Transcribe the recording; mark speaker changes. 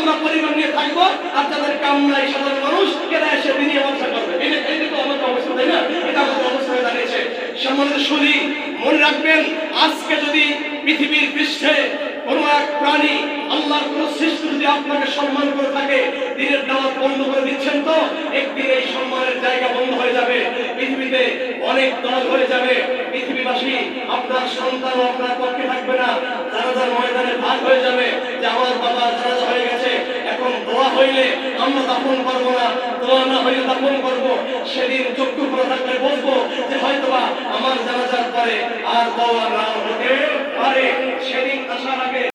Speaker 1: আমরা পরিবার নিয়ে থাকব, আর যাদের কাম নাই সাধারণ মানুষ এরা এসে বিনিয়ে করবে। এই তো আমাদের অবস্থা, তাই না? এটা আমাদের অবস্থা দাঁড়িয়েছে। মনে রাখবেন, আজকে যদি পৃথিবীর কোনো এক প্রাণী আল্লাহর কোন সৃষ্টি যদি আপনাকে সম্মান করে থাকে, দিনের দাওয়াত বন্ধ করে দিচ্ছেন তো, একদিন এই সম্মানের জায়গা বন্ধ হয়ে যাবে। পৃথিবীতে অনেক দল হয়ে যাবে। পৃথিবীবাসী, আপনার সন্তান আপনার পক্ষে থাকবে না। জানাজার ময়দানে ভাগ হয়ে যাবে, যে আমার বাবা জানাজা হয়ে গেছে। এখন দোয়া হইলে আমরা দাফন করব না, দোয়া না হইলে দাফন করব। সেদিন চক্ষু করে থাকলে বলব যে হয়তোবা আমার জানাজার পরে আর